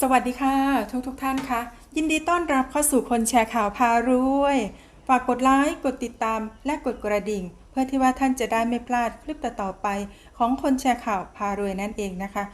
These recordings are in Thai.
สวัสดีค่ะ ทุกทุกท่านคะยินดีต้อนรับเข้าสู่คนแชร์ข่าวพารวย ฝากกดไลค์กดติดตามและกดกระดิ่ง เพื่อที่ว่าท่านจะได้ไม่พลาดคลิปต่อๆไป ของคนแชร์ข่าวพารวยนั่นเองนะคะ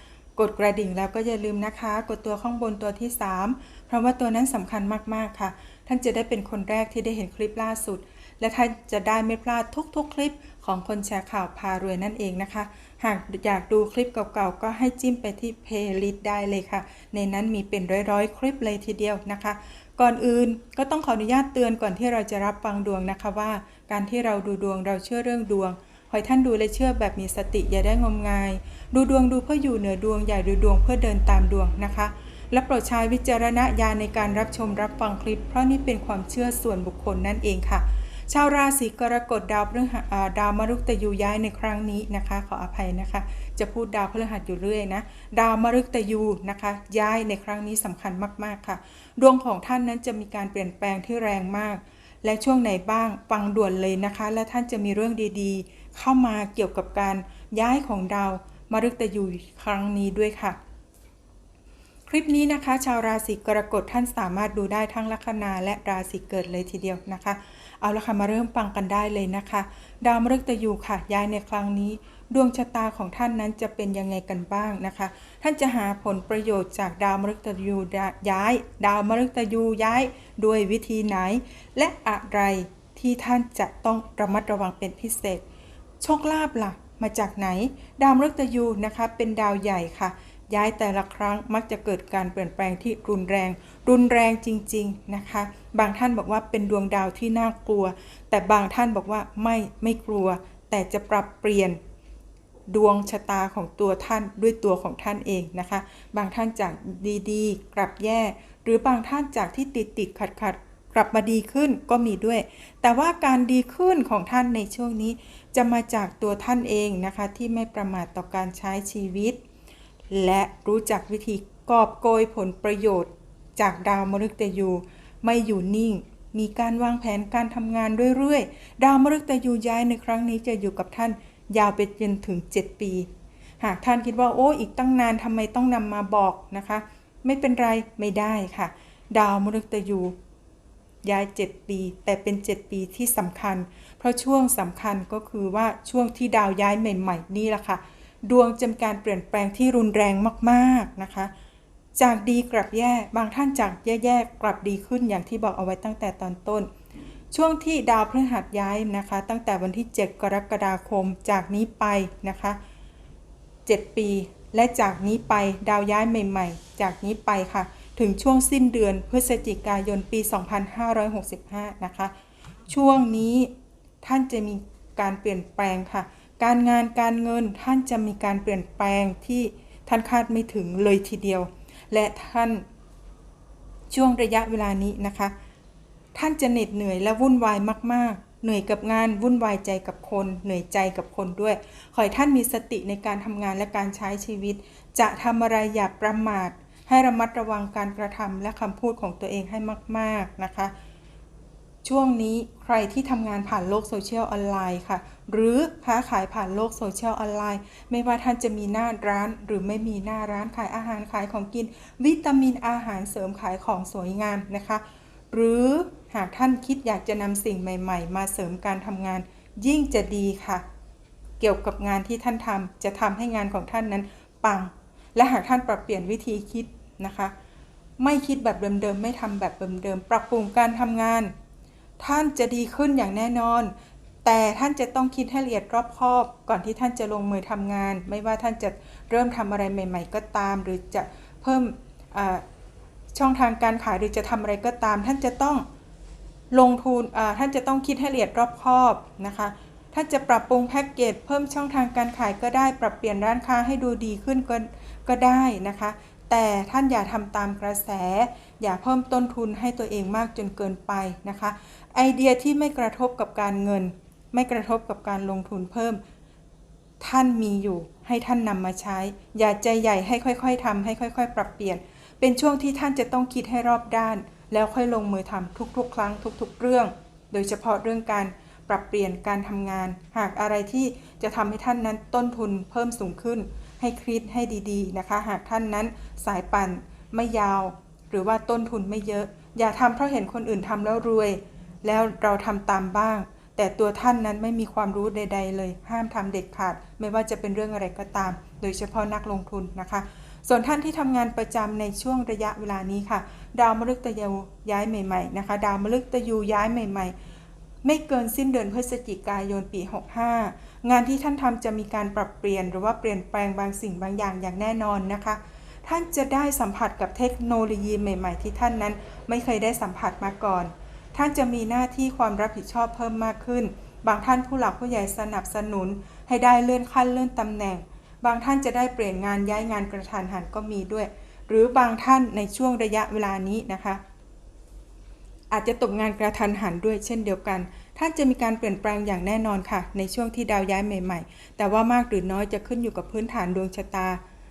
กดกระดิ่งแล้วก็อย่าลืมนะคะ กดตัวข้างบนตัวที่ 3 เพราะว่าตัวนั้นสำคัญมากๆค่ะ ท่านจะได้เป็นคนแรกที่ได้เห็นคลิปล่าสุด และท่านจะได้ไม่พลาดทุกๆ คลิปของคนแชร์ข่าวพารวยนั่นเองนะคะ หากอยากดูคลิปเก่าๆ ก็ให้จิ้มไปที่เพลย์ลิสต์ได้เลยค่ะ ในนั้นมีเป็นร้อยๆ คลิปเลยทีเดียวนะคะ ก่อนอื่นก็ต้องขออนุญาตเตือนก่อนที่เราจะรับฟังดวงนะคะว่า การที่เราดูดวงเราเชื่อเรื่องดวงขอให้ท่านดูและเชื่อแบบมีสติอย่าได้งมงาย ดูดวงดูเพื่ออยู่เหนือดวงอย่าดูดวงเพื่อเดินตามดวงนะคะ และโปรดใช้วิจารณญาณในการรับชมรับฟังคลิป เพราะนี่เป็นความเชื่อส่วนบุคคลนั่นเองค่ะ ชาวราศีกรกฎดาวพฤหัสดาวมฤตยูย้ายในครั้งนี้นะคะ ขออภัยนะคะ จะพูดดาวพฤหัสอยู่เรื่อยนะ ดาวมฤตยูนะคะ ย้ายในครั้งนี้สำคัญมากๆค่ะ ดวงของท่านนั้นจะมีการเปลี่ยนแปลงที่แรงมาก และช่วงไหนบ้างฟังด่วนเลยนะคะ และท่านจะมีเรื่องดีๆ เข้ามาเกี่ยวกับการย้ายของดาวมฤตยูครั้งนี้ด้วยค่ะคลิปนี้นะคะ ชาวราศีกรกฎท่านสามารถดูได้ทั้งลัคนาและราศีเกิดเลยทีเดียวนะคะ เอาละค่ะมาเริ่มฟังกันได้เลยนะคะ ดาวมฤตยูค่ะ ย้ายในครั้งนี้ ดวงชะตาของท่านนั้นจะเป็นยังไงกันบ้างนะคะ ท่านจะหาผลประโยชน์จากดาวมฤตยูย้าย ดาวมฤตยูย้ายด้วยวิธีไหน และอะไรที่ท่านจะต้องระมัดระวังเป็นพิเศษ โชคลาภล่ะ มาจากไหน ดาวมฤตยูนะคะเป็นดาวใหญ่ค่ะย้ายแต่ละครั้งมักจะเกิดการเปลี่ยนแปลงที่รุนแรง รุนแรงจริง ๆ นะคะ บางท่านบอกว่าเป็นดวงดาวที่น่ากลัว แต่บางท่านบอกว่าไม่ไม่กลัว แต่จะปรับเปลี่ยนดวงชะตาของตัวท่านด้วยตัวของท่านเองนะคะ บางท่านจากดีๆ กลับแย่ หรือบางท่านจากที่ติดติดขัดขัดกลับมาดีขึ้นก็มีด้วย แต่ว่าการดีขึ้นของท่านในช่วงนี้ จะมาจากตัวท่านเองนะคะ ที่ไม่ประมาทต่อการใช้ชีวิต และรู้จักวิธีกอบโกยผลประโยชน์ จากดาวมฤตยู ไม่อยู่นิ่ง มีการวางแผนการทำงานเรื่อยๆ ดาวมฤตยูย้ายในครั้งนี้จะอยู่กับท่าน ยาวไปจนถึง 7 ปี หากท่านคิดว่าโอ้อีกตั้งนานทำไมต้องนำมาบอกนะคะ ไม่เป็นไรไม่ได้ค่ะ ดาวมฤตยูย้าย 7 ปี แต่เป็น 7 ปีที่สำคัญ เพราะช่วงสำคัญก็คือว่าช่วงที่ดาวย้ายใหม่ ๆ นี่แหละค่ะ ดวงจะมีการเปลี่ยนแปลงที่รุนแรงมากๆนะคะ จากดีกลับแย่ บางท่านจากแย่ๆกลับดีขึ้นอย่างที่บอกเอาไว้ตั้งแต่ตอนต้น ช่วงที่ดาวพฤหัสย้ายนะคะ ตั้งแต่วันที่ 7 กรกฎาคมจากนี้ไปนะคะ 7 ปี และจากนี้ไปดาวย้ายใหม่ ๆ จากนี้ไปค่ะ ถึงช่วงสิ้นเดือนพฤศจิกายนปี 2565 นะคะ ช่วงนี้ท่านจะมีการเปลี่ยนแปลงค่ะ การงานการเงินท่านจะมีการเปลี่ยนแปลงที่ท่านคาดไม่ถึงเลยทีเดียว และท่านช่วงระยะเวลานี้นะคะ ท่านจะเหน็ดเหนื่อยและวุ่นวายมาก ๆ เหนื่อยกับงานวุ่นวายใจกับคน เหนื่อยใจกับคนด้วย ขอให้ท่านมีสติในการทำงานและการใช้ชีวิต จะทำอะไรอย่าประมาท ให้ระมัดระวังการกระทำและคำพูดของตัวเองให้มาก ๆ นะคะ ช่วงนี้ใครที่ทำงานผ่านโลกโซเชียลออนไลน์ค่ะหรือค้าขายผ่านโลกโซเชียลออนไลน์ ไม่ว่าท่านจะมีหน้าร้าน หรือไม่มีหน้าร้านขายอาหารขายของกิน วิตามินอาหารเสริมขายของสวยงามนะคะ หรือหากท่านคิดอยากจะนำสิ่งใหม่ ๆ มาเสริมการทำงาน ยิ่งจะดีค่ะ เกี่ยวกับงานที่ท่านทำจะทำให้งานของท่านนั้นปัง และหากท่านปรับเปลี่ยนวิธีคิดนะคะ ไม่คิดแบบเดิมๆไม่ทำแบบเดิมๆปรับปรุงการทำงาน ท่านจะดีขึ้นอย่างแน่นอน แต่ท่านจะต้องคิดให้ละเอียดรอบคอบ ก่อนที่ท่านจะลงมือทำงาน ไม่ว่าท่านจะเริ่มทำอะไรใหม่ ๆ ก็ตาม หรือจะเพิ่มช่องทางการขายหรือจะทำอะไรก็ตาม ท่านจะต้องลงทุนท่านจะต้องคิดให้ละเอียดรอบคอบนะคะท่านจะปรับปรุงแพ็กเกจเพิ่มช่องทางการขายก็ได้ปรับเปลี่ยนร้านค้าให้ดูดีขึ้นก็ก็ได้นะคะ แต่ท่านอย่าทำตามกระแส อย่าเพิ่มต้นทุนให้ตัวเองมากจนเกินไปนะคะ ไอเดียที่ไม่กระทบกับการเงิน ไม่กระทบกับการลงทุนเพิ่ม ท่านมีอยู่ให้ท่านนำมาใช้ อย่าใจใหญ่ให้ค่อย ๆทำให้ค่อย ๆ ปรับเปลี่ยน เป็นช่วงที่ท่านจะต้องคิดให้รอบด้าน แล้วค่อยลงมือทำทุกๆ ครั้งทุก ๆ เรื่อง โดยเฉพาะเรื่องการปรับเปลี่ยนการทำงาน หากอะไรที่จะทำให้ท่านนั้นต้นทุนเพิ่มสูงขึ้น ให้คิดให้ดีๆนะคะ หากท่านนั้นสายปั่นไม่ยาว หรือว่าต้นทุนไม่เยอะ อย่าทำเพราะเห็นคนอื่นทำแล้วรวย แล้วเราทำตามบ้าง แต่ตัวท่านนั้นไม่มีความรู้ใด ๆ เลย ห้ามทำเด็ดขาด ไม่ว่าจะเป็นเรื่องอะไรก็ตาม โดยเฉพาะนักลงทุนนะคะ ส่วนท่านที่ทำงานประจำในช่วงระยะเวลานี้ค่ะ ดาวมฤตยูย้ายใหม่ๆนะคะ ดาวมฤตยูย้ายใหม่ ๆไม่เกินสิ้นเดือนพฤศจิกายนปี 65 งานที่ท่านทำจะมีการปรับเปลี่ยนหรือว่าเปลี่ยนแปลงบางสิ่งบางอย่างอย่างแน่นอนนะคะ ท่านจะได้สัมผัสกับเทคโนโลยีใหม่ ๆ ที่ท่านนั้นไม่เคยได้สัมผัสมาก่อน ท่านจะมีหน้าที่ความรับผิดชอบเพิ่มมากขึ้น บางท่านผู้หลักผู้ใหญ่สนับสนุน ให้ได้เลื่อนขั้นเลื่อนตำแหน่ง บางท่านจะได้เปลี่ยนงานย้ายงานกระทันหันก็มีด้วย หรือบางท่านในช่วงระยะเวลานี้นะคะ อาจจะตกงานกระทันหันด้วยเช่นเดียวกัน ท่านจะมีการเปลี่ยนแปลงอย่างแน่นอนค่ะ ในช่วงที่ดาวย้ายใหม่ ๆ แต่ว่ามากหรือน้อยจะขึ้นอยู่กับพื้นฐานดวงชะตา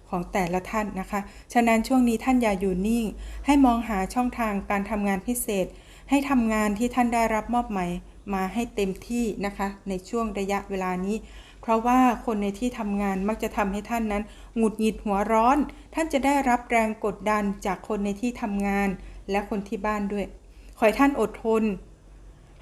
ของแต่ละท่านนะคะ ฉะนั้นช่วงนี้ท่านอย่าอยู่นิ่ง ให้มองหาช่องทางการทำงานพิเศษ ให้ทำงานที่ท่านได้รับมอบหมายมาให้เต็มที่นะคะ ในช่วงระยะเวลานี้ เพราะว่าคนในที่ทำงานมักจะทำให้ท่านนั้นหงุดหงิดหัวร้อน ท่านจะได้รับแรงกดดันจากคนในที่ทำงาน และคนที่บ้านด้วย ขอให้ท่านอดทน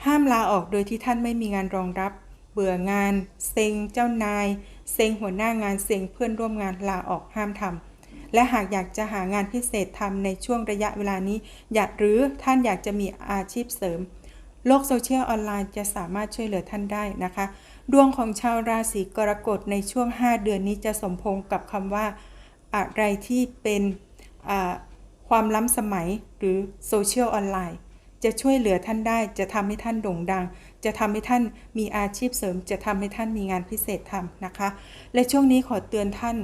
ห้ามลาออกโดยที่ท่านไม่มีงานรองรับ เบื่องาน เซ็งเจ้านาย เซ็งหัวหน้างาน เซ็งเพื่อนร่วมงานลาออกห้ามทำ และหากอยากจะหางานพิเศษทำในช่วงระยะเวลานี้ อยากหรือท่านอยากจะมีอาชีพเสริม โลกโซเชียลออนไลน์จะสามารถช่วยเหลือท่านได้นะคะ ดวงของชาวราศีกรกฎในช่วง 5 เดือนนี้จะสมพงกับคำว่า อะไรที่เป็นความล้ำสมัยหรือโซเชียลออนไลน์จะช่วยเหลือท่านได้ จะทำให้ท่านโด่งดัง จะทำให้ท่านมีอาชีพเสริม จะทำให้ท่านมีงานพิเศษทำนะคะ และช่วงนี้ขอเตือนท่าน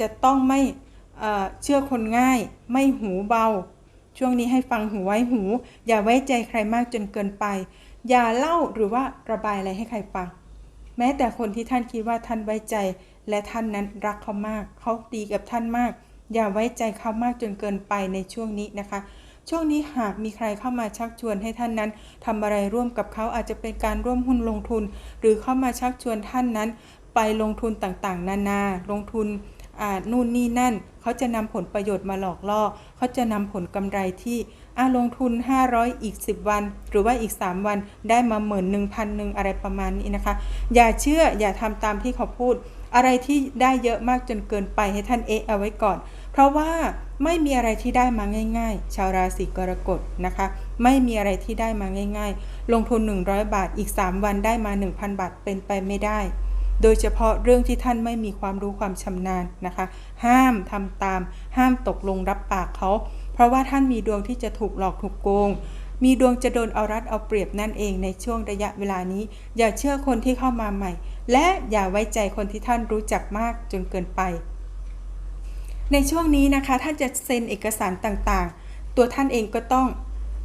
จะต้องไม่ เชื่อคนง่ายไม่หูเบา ช่วงนี้ให้ฟังหูไว้หู อย่าไว้ใจใครมากจนเกินไป อย่าเล่าหรือว่าระบายอะไรให้ใครฟัง แม้แต่คนที่ท่านคิดว่าท่านไว้ใจ และท่านนั้นรักเขามาก เขาดีกับท่านมาก อย่าไว้ใจเขามากจนเกินไปในช่วงนี้นะคะช่วงนี้หากมีใครเข้ามาชักชวนให้ท่านนั้นทำอะไรร่วมกับเขาอาจจะเป็นการร่วมหุ้นลงทุน หรือเข้ามาชักชวนท่านนั้น ไปลงทุนต่างๆ นานา ลงทุน นู่นนี่นั่น เขาจะนำผลประโยชน์มาหลอกล่อ เขาจะนำผลกำไรที่อาลงทุน 500 อีก 10 วัน หรือว่าอีก 3 วันได้มาหมื่นหนึ่งพันหนึ่งอะไรประมาณนี้นะคะ อย่าเชื่ออย่าทำตามที่เขาพูด อะไรที่ได้เยอะมากจนเกินไปให้ท่านเอะเอาไว้ก่อน เพราะว่าไม่มีอะไรที่ได้มาง่าย ๆ ชาวราศีกรกฎนะคะ ไม่มีอะไรที่ได้มาง่าย ๆ ลงทุน 100 บาทอีก 3 วันได้มา 1,000 บาทเป็นไปไม่ได้ โดยเฉพาะเรื่องที่ท่านไม่มีความรู้ความชำนาญนะคะ ห้ามทำตาม ห้ามตกลงรับปากเขา เพราะว่าท่านมีดวงที่จะถูกหลอกถูกโกง มีดวงจะโดนเอารัดเอาเปรียบนั่นเองในช่วงระยะเวลานี้ อย่าเชื่อคนที่เข้ามาใหม่ และอย่าไว้ใจคนที่ท่านรู้จักมากจนเกินไป ในช่วงนี้นะคะท่านจะเซ็นเอกสารต่างๆ ตัวท่านเองก็ต้อง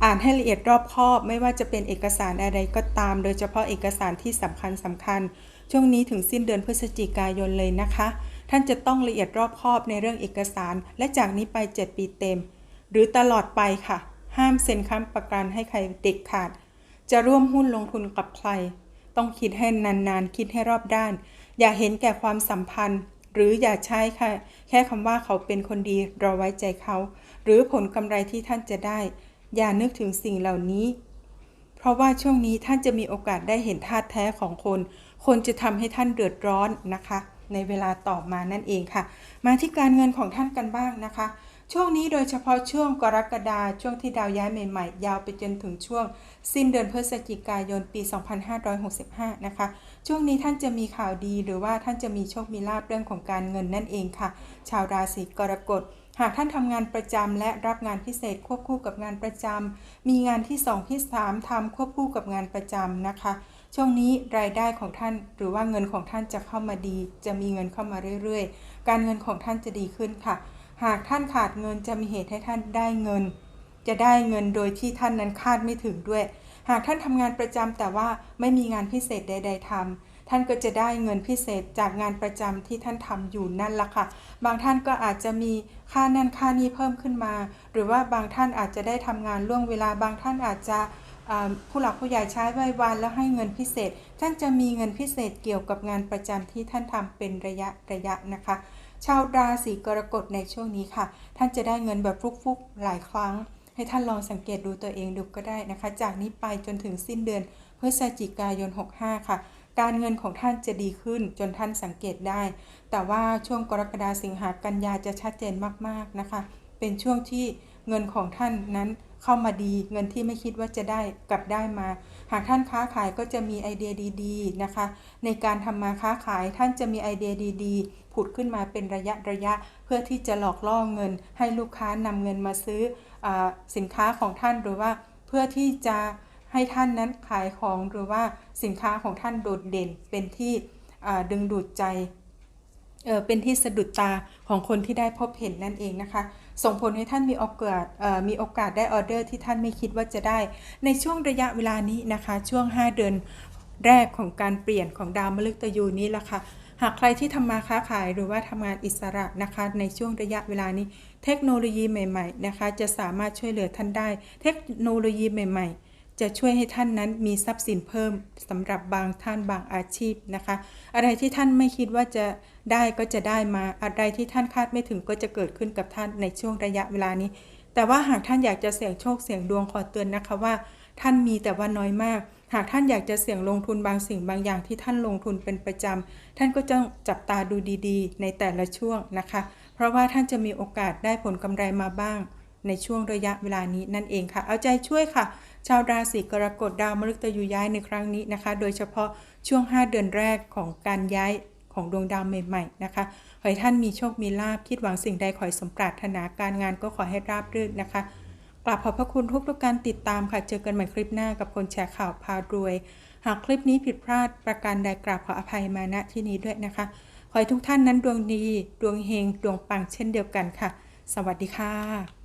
อ่านให้ละเอียดรอบคอบ ไม่ว่าจะเป็นเอกสารอะไรก็ตาม โดยเฉพาะเอกสารที่สำคัญสำคัญ ช่วงนี้ถึงสิ้นเดือนพฤศจิกายนเลยนะคะ ท่านจะต้องละเอียดรอบคอบในเรื่องเอกสาร และจากนี้ไป 7 ปีเต็ม หรือตลอดไปค่ะ ห้ามเซ็นค้ำประกันให้ใครเด็ดขาด จะร่วมหุ้นลงทุนกับใคร ต้องคิดให้นานๆ คิดให้รอบด้าน อย่าเห็นแก่ความสัมพันธ์ หรืออย่าใช้ค่ะ แค่คำว่าเขาเป็นคนดีเราไว้ใจเขา หรือผลกำไรที่ท่านจะได้ อย่านึกถึงสิ่งเหล่านี้ เพราะว่าช่วงนี้ท่านจะมีโอกาสได้เห็นธาตุแท้ของคน คนจะทำให้ท่านเดือดร้อนนะคะ ในเวลาต่อมานั่นเองค่ะ มาที่การเงินของท่านกันบ้างนะคะ ช่วงนี้โดยเฉพาะช่วงกรกฎาช่วงที่ดาวย้ายใหม่ๆ ยาวไปจนถึงช่วง สิ้นเดือนพฤศจิกายนปี 2565 นะคะ ช่วงนี้ท่านจะมีข่าวดีหรือว่าท่านจะมีโชคมีลาภเรื่องของการเงินนั่นเองค่ะ ชาวราศีกรกฎหากท่านทำงานประจำและรับงานพิเศษควบคู่กับงานประจำมีงานที่ 2 ที่ 3ทำควบคู่กับงานประจำนะคะ ช่วงนี้รายได้ของท่านหรือว่าเงินของท่านจะเข้ามาดี จะมีเงินเข้ามาเรื่อยๆ การเงินของท่านจะดีขึ้นค่ะ หากท่านขาดเงินจะมีเหตุให้ท่านได้เงิน จะได้เงินโดยที่ท่านนั้นคาดไม่ถึงด้วย หากท่านทำงานประจำแต่ว่าไม่มีงานพิเศษใด ๆทำท่านก็จะได้เงินพิเศษจากงานประจำที่ท่านทำอยู่นั่นละค่ะ บางท่านก็อาจจะมีค่านั่นค่านี้เพิ่มขึ้นมา หรือว่าบางท่านอาจจะได้ทำงานล่วงเวลา บางท่านอาจจะ ผู้หลักผู้ใหญ่ใช้ไว้วันแล้วให้เงินพิเศษ ท่านจะมีเงินพิเศษเกี่ยวกับงานประจำที่ท่านทำเป็นระยะระยะนะคะ ชาวราศีกรกฎในช่วงนี้ค่ะ ท่านจะได้เงินแบบฟุกๆหลายครั้ง ให้ท่านลองสังเกตดูตัวเองดูก็ได้นะคะ จากนี้ไปจนถึงสิ้นเดือนพฤศจิกายน 65 ค่ะ การเงินของท่านจะดีขึ้นจนท่านสังเกตได้ แต่ว่าช่วงกรกฎาสิงหากันยาจะชัดเจนมากๆนะคะ เป็นช่วงที่เงินของท่านนั้น เข้ามาดี เงินที่ไม่คิดว่าจะได้กลับได้มา หากท่านค้าขายก็จะมีไอเดียดีๆนะคะ ในการทำมาค้าขายท่านจะมีไอเดียดีๆ ผุดขึ้นมาเป็นระยะระยะ เพื่อที่จะหลอกล่อเงิน ให้ลูกค้านำเงินมาซื้ออสินค้าของท่านหรือว่าเพื่อที่จะให้ท่านนั้นขายของหรือว่าสินค้าของท่านโดดเด่นเป็นที่ดึงดูดใจเเป็นที่สะดุดตาของคนที่ได้พบเห็นนั่นเองนะคะ ส่งผลให้ท่านมีโอกาสมีโอกาสได้ออเดอร์ที่ท่านไม่คิดว่าจะได้ ในช่วงระยะเวลานี้นะคะ ช่วง 5 เดือนแรกของการเปลี่ยนของดาวมฤตยูนี้ละค่ะหากใครที่ทำมาค้าขายหรือว่าทำงานอิสระนะคะ ในช่วงระยะเวลานี้ เทคโนโลยีใหม่ ๆ นะคะ จะสามารถช่วยเหลือท่านได้ เทคโนโลยีใหม่ ๆ จะช่วยให้ท่านนั้นมีทรัพย์สินเพิ่มสำหรับบางท่านบางอาชีพนะคะ อะไรที่ท่านไม่คิดว่าจะได้ก็จะได้มาอะไรที่ท่านคาดไม่ถึงก็จะเกิดขึ้นกับท่านในช่วงระยะเวลานี้ แต่ว่าหากท่านอยากจะเสี่ยงโชคเสี่ยงดวงขอเตือนนะคะว่า ท่านมีแต่ว่าน้อยมาก หากท่านอยากจะเสี่ยงลงทุนบางสิ่งบางอย่างที่ท่านลงทุนเป็นประจำท่านก็จะจับตาดูดีๆ ในแต่ละช่วงนะคะ เพราะว่าท่านจะมีโอกาสได้ผลกำไรมาบ้างในช่วงระยะเวลานี้นั่นเองค่ะ เอาใจช่วยค่ะ ชาวราศีกรกฎดาวมฤตยูย้ายในครั้งนี้นะคะ โดยเฉพาะช่วง 5 เดือนแรกของการย้ายของดวงดาวใหม่ๆนะคะ ขอให้ท่านมีโชค มีลาภคิดหวังสิ่งใดขอให้สมปรารถนาการงานก็ขอให้ราบรื่นนะคะกราบขอบพระคุณทุกทุกการติดตามค่ะ เจอกันใหม่คลิปหน้ากับคนแชร์ข่าวพารวย หากคลิปนี้ผิดพลาดประการใดกราบขออภัยมาณที่นี้ด้วยนะคะ ขอให้ทุกท่านนั้นดวงดี ดวงเฮง ดวงปังเช่นเดียวกันค่ะ สวัสดีค่ะ